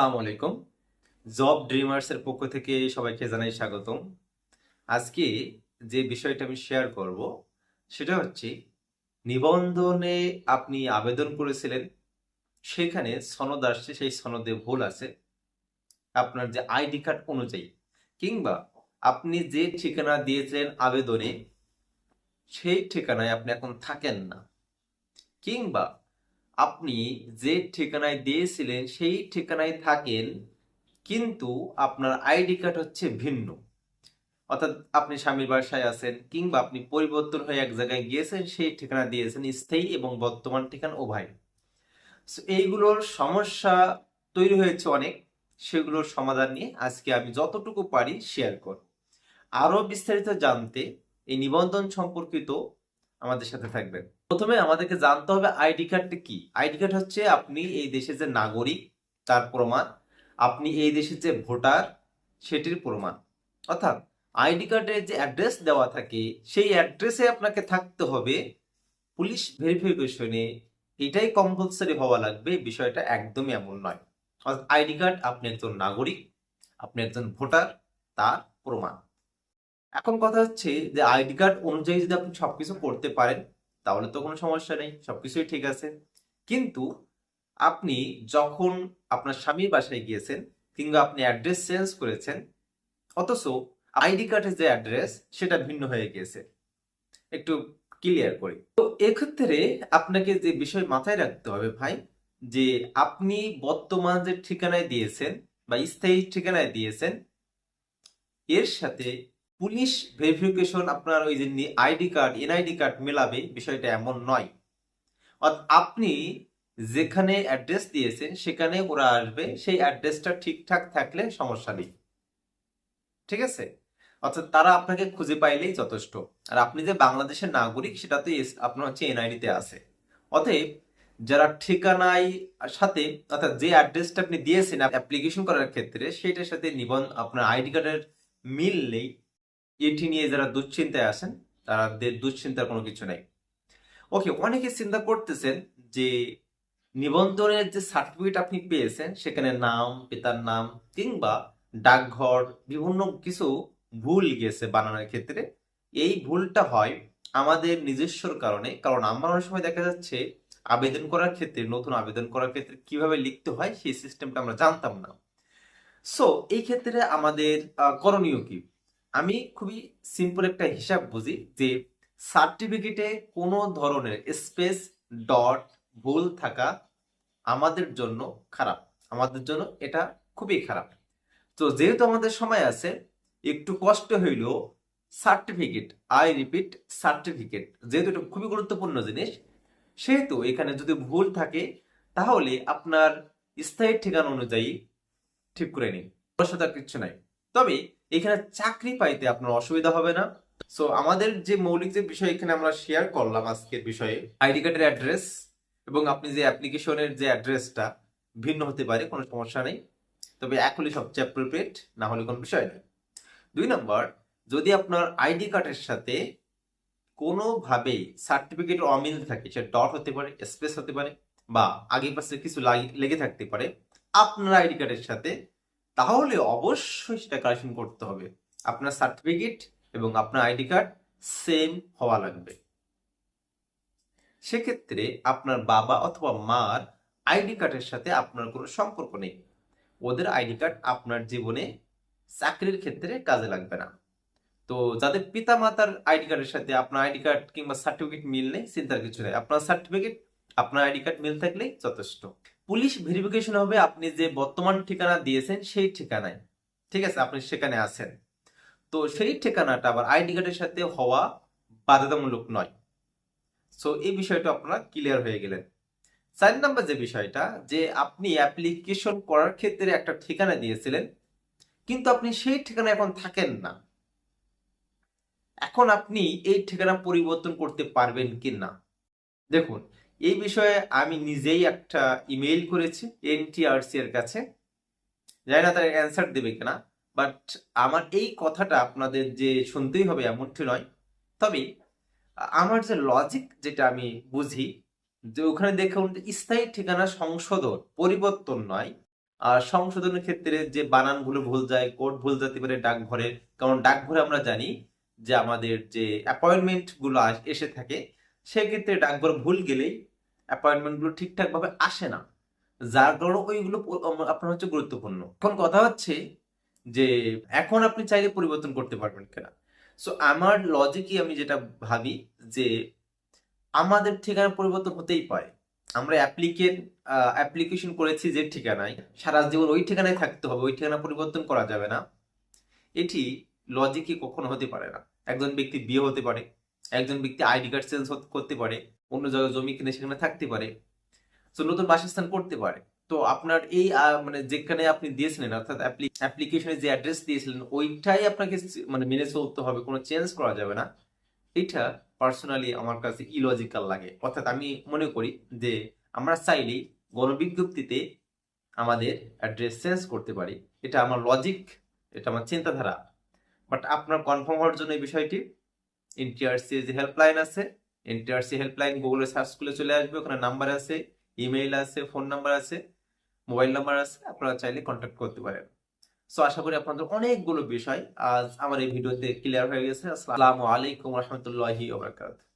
আসসালামু আলাইকুম। Job dreamers এর পক্ষ থেকে সবাইকে জানাই স্বাগতম। আজকে যে বিষয়টা আমি শেয়ার করব, সেটা হচ্ছে, নিবন্ধনে আপনি আবেদন করেছিলেন, সেখানে সনদ আসছে, সেই সনদে ভুল আছে। আপনার যে আইডি কার্ড অনুযায়ী, কিংবা আপনি যে ঠিকানা দিয়েছিলেন আবেদনে, সেই ঠিকানায় আপনি এখন থাকেন না। কিংবা আপনি যে ঠিকানায় দিয়েছিলেন, সেই ঠিকানায় থাকেন, কিন্তু আপনার আইডি কার্ড হচ্ছে ভিন্ন। অর্থাৎ আপনি স্বামীর বাসায় আছেন কিংবা আপনি পরিবর্তন হয়ে এক জায়গায় গিয়েছেন, সেই ঠিকানা দিয়েছেন স্থায়ী এবং বর্তমান ঠিকানা উভয়। এইগুলোর সমস্যা তৈরি হয়েছে অনেক। সেগুলোর সমাধান নিয়ে আজকে আমি যতটুকু পারি শেয়ার করব। আরও বিস্তারিত জানতে এই নিবন্ধন সম্পর্কিত আমাদের সাথে থাকবেন। প্রথমে আমাদেরকে জানতে হবে আইডি কার্ডটা কি? আইডি কার্ড হচ্ছে আপনি এই দেশের যে নাগরিক, তার প্রমাণ। আপনি এই দেশের যে ভোটার, সেটির প্রমাণ। অর্থাৎ আইডি কার্ডে যে অ্যাড্রেস দেওয়া থাকে, সেই অ্যাড্রেসে আপনাকে থাকতে হবে পুলিশ ভেরিফিকেশনে। এটাই কম্পালসারি হওয়া লাগবে, বিষয়টা একদমই এমন নয়। অর্থাৎ আইডি কার্ড আপনি একজন নাগরিক, আপনি একজন ভোটার, তার প্রমাণ। এখন কথা হচ্ছে যে আইডি কার্ড অনুযায়ী যদি আপনি সবকিছু করতে পারেন তাহলে তো কোনো সমস্যা নেই, সবকিছুই ঠিক আছে। কিন্তু আপনি যখন আপনার স্বামীর বাসায় গিয়েছেন কিংবা আপনি অ্যাড্রেস চেঞ্জ করেছেন, অথচ আইডি কার্ডের যে অ্যাড্রেস সেটা ভিন্ন হয়ে গিয়েছে। একটু ক্লিয়ার করি। তো এক্ষেত্রে আপনাকে যে বিষয় মাথায় রাখতে হবে ভাই, যে আপনি বর্তমান যে ঠিকানায় দিয়েছেন বা স্থায়ী ঠিকানায় দিয়েছেন, এর সাথে পুলিশ ভেরিফিকেশন আপনার ওই যে আইডি কার্ড, এনআইডি কার্ড মেলাবে, বিষয়টা এমন নয়। অর্থাৎ আপনি যেখানে অ্যাড্রেস দিয়েছেন, সেখানে ওরা আসবে, সেই অ্যাড্রেসটা ঠিকঠাক থাকলে সমস্যা নেই। ঠিক আছে? অর্থাৎ তারা আপনাকে খুঁজে পাইলেই যথেষ্ট। আর আপনি যে বাংলাদেশের নাগরিক, সেটা তো আপনার হচ্ছে এনআইডিতে আছে। অতএব যারা ঠিকানায় সাথে, অর্থাৎ যে অ্যাড্রেসটা আপনি দিয়েছেন অ্যাপ্লিকেশন করার ক্ষেত্রে, সেটার সাথে নিবন্ধ আপনার আইডি কার্ডের মিল নেই। এটি নিয়ে যারা দুশ্চিন্তায় আসেন তাদের দুশ্চিন্তার কোনো কিছু নেই। ওকে অনেকে চিন্তা করতেছেন যে নিবন্ধনের যে সার্টিফিকেট আপনি পেয়েছেন, সেখানে নাম, পিতার নাম কিংবা ডাকঘর, বিভিন্ন কিছু ভুল গেছে বানানোর ক্ষেত্রে। এই ভুলটা হয় আমাদের নিজস্বর কারণে, কারণ আমরা অনেক সময় দেখা যাচ্ছে আবেদন করার ক্ষেত্রে, নতুন আবেদন করার ক্ষেত্রে কীভাবে লিখতে হয় সেই সিস্টেমটা আমরা জানতাম না। সো এই ক্ষেত্রে আমাদের করণীয় কি? আমি খুবই সিম্পল একটা হিসাব বুঝি যে সার্টিফিকেটে কোনো ধরনের স্পেস ডট ভুল থাকা আমাদের জন্য খারাপ। আমাদের জন্য এটা খুবই খারাপ। তো যেহেতু আমাদের সময় আছে, একটু কষ্ট হইলেও সার্টিফিকেট আই রিপিট সার্টিফিকেট যেহেতু এটা খুবই গুরুত্বপূর্ণ জিনিস, সেহেতু এখানে যদি ভুল থাকে, তাহলে আপনার স্থায়ী ঠিকানা অনুযায়ী ঠিক করে নিন। সমস্যা কিচ্ছু নাই। তবে এখানে চাকরি পাইতে আপনার অসুবিধা হবে না। সো আমাদের যে মৌলিক যে বিষয় এখানে আমরা শেয়ার করলাম আজকের বিষয়ে আইডি কার্ডের অ্যাড্রেস এবং আপনি যে অ্যাপ্লিকেশনের যে অ্যাড্রেসটা ভিন্ন হতে পারে, কোনো সমস্যা নেই। তবে এক হলে সবচেয়ে অ্যাপ্রোপ্রিয়েট না হলে কোনো বিষয় নেই। দুই নম্বর, যদি আপনার আইডি কার্ডের সাথে কোনোভাবেই সার্টিফিকেট অমিল থাকে সেটা ডট হতে পারে স্পেস হতে পারে, বা আগে পাশে কিছু লাগি- থাকতে পারে, আপনার আইডি কার্ডের সাথে তাহলে অবশ্যই সেটা কারেকশন করতে হবে। আপনার সার্টিফিকেট এবং আপনার আইডি কার্ড সেম হওয়া লাগবে। সেক্ষেত্রে আপনার বাবা অথবা মার আইডি কার্ডের সাথে আপনার কোনো সম্পর্ক নেই। ওদের আইডি কার্ড আপনার জীবনে চাকরির ক্ষেত্রে কাজে লাগবে না। তো যাদের পিতা মাতার আইডি কার্ডের সাথে আপনার আইডি কার্ড কিংবা সার্টিফিকেট মিল নেই, চিন্তার কিছু নেই। আপনার সার্টিফিকেট আপনার আইডি কার্ড মিল থাকলেই যথেষ্ট। পুলিশ ভেরিফিকেশন হবে আপনি যে বর্তমান ঠিকানা দিয়েছেন সেই ঠিকানায়। ঠিক আছে? আপনি সেখানে আছেন। তো সেই ঠিকানাটা আবার আইডি কার্ডের সাথে হওয়া বাধ্যতামূলক নয়। সো এই বিষয়টা আপনারা ক্লিয়ার হয়ে গেলেন। চার নাম্বার যে বিষয়টা, যে আপনি অ্যাপ্লিকেশন করার ক্ষেত্রে একটা ঠিকানা দিয়েছিলেন, কিন্তু আপনি সেই ঠিকানা এখন থাকেন না। এখন আপনি এই ঠিকানা পরিবর্তন করতে পারবেন কি না দেখুন এই বিষয়ে আমি নিজেই একটা ইমেইল করেছি এনটিআরসি এর কাছে। জানি না তার অ্যান্সার দেবে কিনা বাট আমার এই কথাটা আপনাদের যে শুনতেই হবে এমনটি নয়। তবে, আমার যে লজিক যেটা আমি বুঝি, যে ওখানে দেখুন স্থায়ী ঠিকানা সংশোধন, পরিবর্তন নয়। আর সংশোধনের ক্ষেত্রে যে বানানগুলো ভুল যায়, কোড ভুল যেতে পারে ডাকঘরের কারণ ডাকঘরে আমরা জানি যে আমাদের যে অ্যাপয়েন্টমেন্টগুলো এসে থাকে, সেক্ষেত্রে ডাকঘর ভুল গেলেই অ্যাপয়েন্টমেন্ট ঠিকঠাকভাবে আসে না। যার কারণে ওইগুলো আপনার হচ্ছে গুরুত্বপূর্ণ। এখন কথা হচ্ছে যে, এখন আপনি চাইলে পরিবর্তন করতে পারবেন কিনা। সো আমার লজিকই আমি যেটা ভাবি যে, আমাদের ঠিকানা পরিবর্তন হতেই পারে। আমরা অ্যাপ্লিকেন অ্যাপ্লিকেশন করেছি যে ঠিকানায়, সারা জীবন ওই ঠিকানায় থাকতে হবে, ওই ঠিকানা পরিবর্তন করা যাবে না। এটি লজিকই কখনো হতে পারে না। একজন ব্যক্তি বিয়ে হতে পারে, একজন ব্যক্তি আইডি কার্ড চেঞ্জ করতে পারে। অন্য জায়গায় জমি কিনে সেখানে থাকতে পারে। তো নতুন বাসস্থান করতে পারে। তো আপনার এই মানে যেখানে আপনি দিয়েছিলেন, অর্থাৎ অ্যাপ্লিকেশনে যে অ্যাড্রেস দিয়েছিলেন, ওইটাই আপনাকে মানে মেনে চলতে হবে, কোনো চেঞ্জ করা যাবে না। এটা পার্সোনালি আমার কাছে ইলজিক্যাল লাগে। অর্থাৎ আমি মনে করি যে আমরা চাইলেই গণবিজ্ঞপ্তিতে আমাদের অ্যাড্রেস চেঞ্জ করতে পারি। এটা আমার লজিক এটা আমার চিন্তাধারা। বাট আপনার কনফার্ম হওয়ার জন্য এই বিষয়টি এনটিআরসি যে হেল্পলাইন আছে এনটিআরসি হেল্পলাইন গুগলে সার্চ করলে চলে আসবে, ওখানে নাম্বার আছে ইমেইল আছে ফোন নাম্বার আছে মোবাইল নাম্বার আছে, আপনারা চাইলে কন্ট্যাক্ট করতে পারেন। সো আশা করি আপনাদের অনেকগুলো বিষয় আজ আমার এই ভিডিওতে ক্লিয়ার হয়ে গেছে। আসসালামু আলাইকুম রহমতুল্লাহি ওবরাকাতুহু